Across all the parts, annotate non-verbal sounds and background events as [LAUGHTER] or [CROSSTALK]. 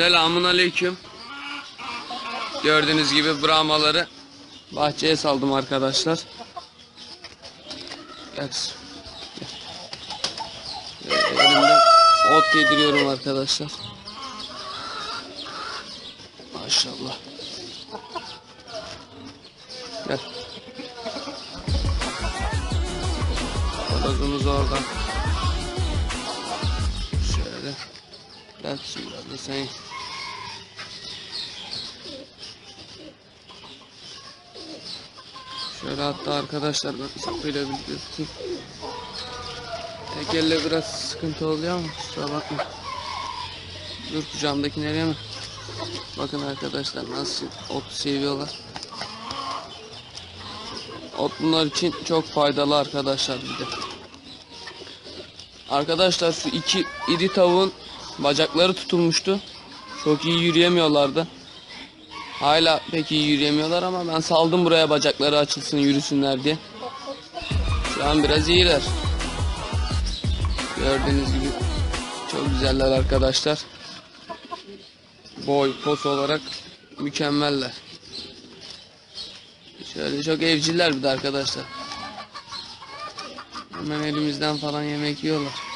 Selamun aleyküm. Gördüğünüz gibi brahmaları bahçeye saldım arkadaşlar. Ee, Elimden ot yediriyorum arkadaşlar. Maşallah. Gel. Horozumuz orada. Şöyle. Gel şimdi sen. Şöyle hatta arkadaşlar ben sapıyla bir göstereyim. Tek elle biraz sıkıntı oluyor ama kusura bakma. Dur kucağımdaki nereye mi? Bakın arkadaşlar nasıl ot seviyorlar. Ot bunlar için çok faydalı arkadaşlar bir de. Arkadaşlar şu iki iri tavuğun bacakları tutulmuştu. Çok iyi yürüyemiyorlardı. Hala pek iyi yürüyemiyorlar ama ben saldım buraya bacakları açılsın yürüsünler diye. Şu an biraz iyiler. Gördüğünüz gibi çok güzeller arkadaşlar. Boy, pos olarak mükemmeller. Şöyle çok evciller bir de arkadaşlar. Hemen elimizden falan yemek yiyorlar.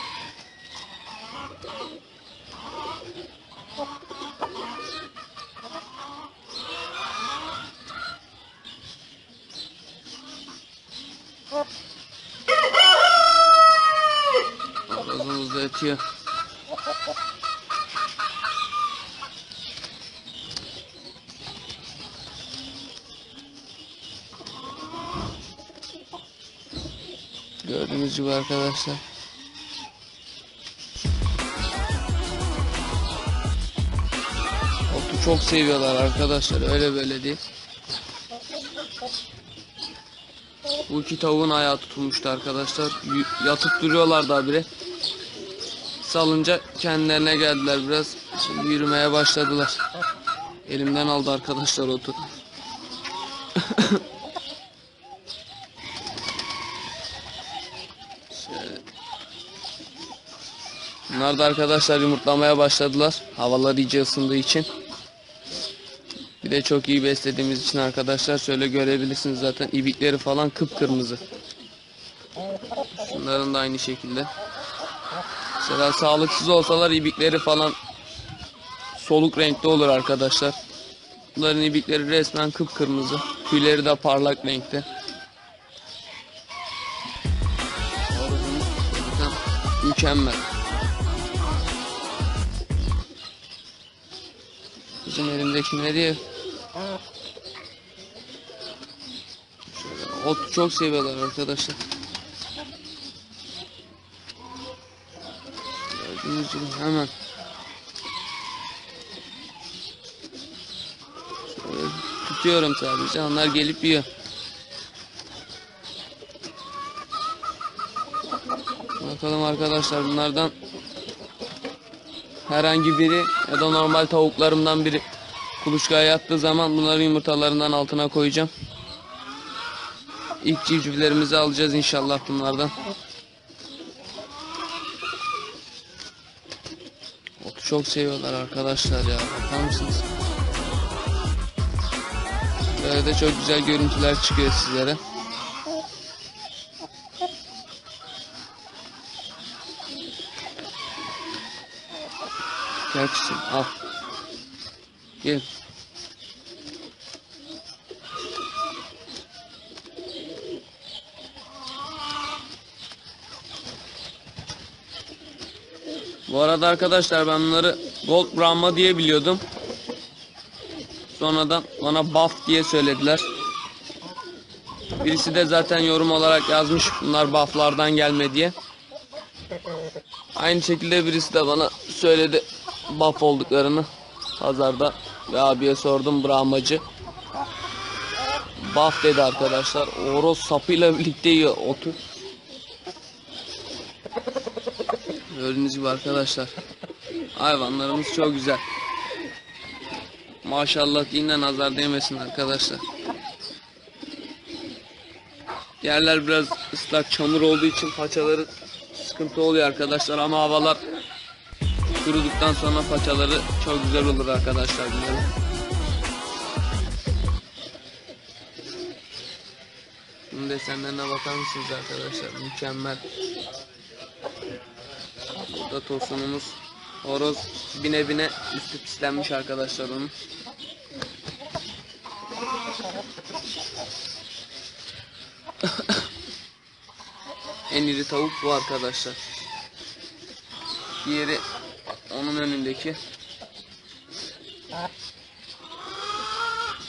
Horozumuz da ötüyor. Gördüğünüz gibi arkadaşlar. Otu çok seviyorlar arkadaşlar. Öyle böyle değil. Bu iki tavuğun ayağı tutulmuştu arkadaşlar. Yatıp duruyorlardı habire. Salınca kendilerine geldiler biraz. Şimdi yürümeye başladılar. Elimden aldı arkadaşlar otu. Bunlar da arkadaşlar yumurtlamaya başladılar. Havalar iyice ısındığı için. Bir de çok iyi beslediğimiz için arkadaşlar şöyle görebilirsiniz zaten ibikleri falan kıpkırmızı. Şunların da aynı şekilde. Mesela sağlıksız olsalar ibikleri falan soluk renkte olur arkadaşlar. Bunların ibikleri resmen kıpkırmızı. Tüyleri de parlak renkte. Mükemmel. Bizim elimdeki ne diye? Şöyle, ot çok seviyorlar arkadaşlar. Gördüğünüz gibi hemen. Şöyle tutuyorum sadece. Onlar gelip yiyor. Bakalım arkadaşlar bunlardan herhangi biri ya da normal tavuklarımdan biri kuluçkaya yattığı zaman bunları yumurtalarından altına koyacağım. İlk civcivlerimizi alacağız inşallah bunlardan. Otu çok seviyorlar arkadaşlar ya. Bakar mısınız? Böyle de çok güzel görüntüler çıkıyor sizlere. Kızım al. Gel. Bu arada arkadaşlar ben bunları Gold Brahma diye biliyordum. Sonradan bana buff diye söylediler. Birisi de zaten yorum olarak yazmış bunlar bufflardan gelme diye. Aynı şekilde birisi de bana söyledi buff olduklarını pazarda ve abiye sordum Brahmacı. Buff dedi arkadaşlar. Oroz sapıyla birlikte yiyor otu. Gördüğünüz gibi arkadaşlar. Hayvanlarımız çok güzel. Maşallah dinle nazar değmesin arkadaşlar. Yerler biraz ıslak çamur olduğu için paçaları sıkıntı oluyor arkadaşlar ama havalar Kuruduktan sonra paçaları çok güzel olur arkadaşlar bunların. Bunun desenlerine bakar mısınız arkadaşlar? Mükemmel. Burada tosunumuz. Horoz bine bine üstü pislenmiş arkadaşlar onun. [LAUGHS] en iri tavuk bu arkadaşlar. Diğeri onun önündeki.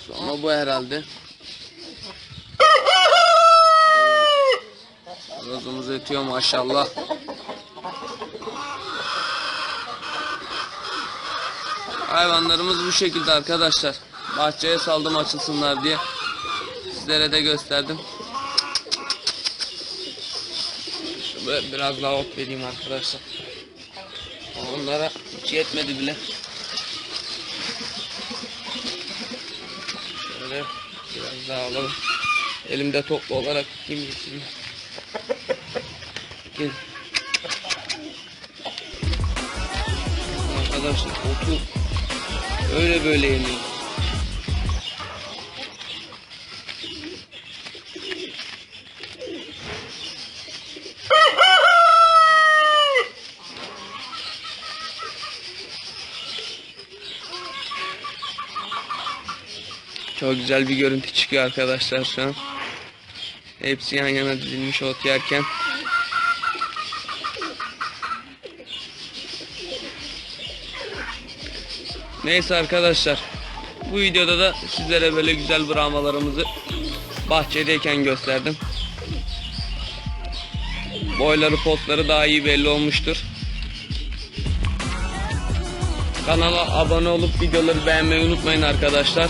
Sonra bu herhalde. Rozumuz ötüyor maşallah. Hayvanlarımız bu şekilde arkadaşlar. Bahçeye saldım açılsınlar diye. Sizlere de gösterdim. Şöyle biraz daha ot vereyim arkadaşlar. Onlara hiç yetmedi bile. Şöyle biraz daha alalım. Elimde toplu olarak tutayım gitsin. Gel. Arkadaşlar otu öyle böyle yemiyor. Çok güzel bir görüntü çıkıyor arkadaşlar şu an. Hepsi yan yana dizilmiş ot yerken. Neyse arkadaşlar. Bu videoda da sizlere böyle güzel brahmalarımızı bahçedeyken gösterdim. Boyları postları daha iyi belli olmuştur. Kanala abone olup videoları beğenmeyi unutmayın arkadaşlar.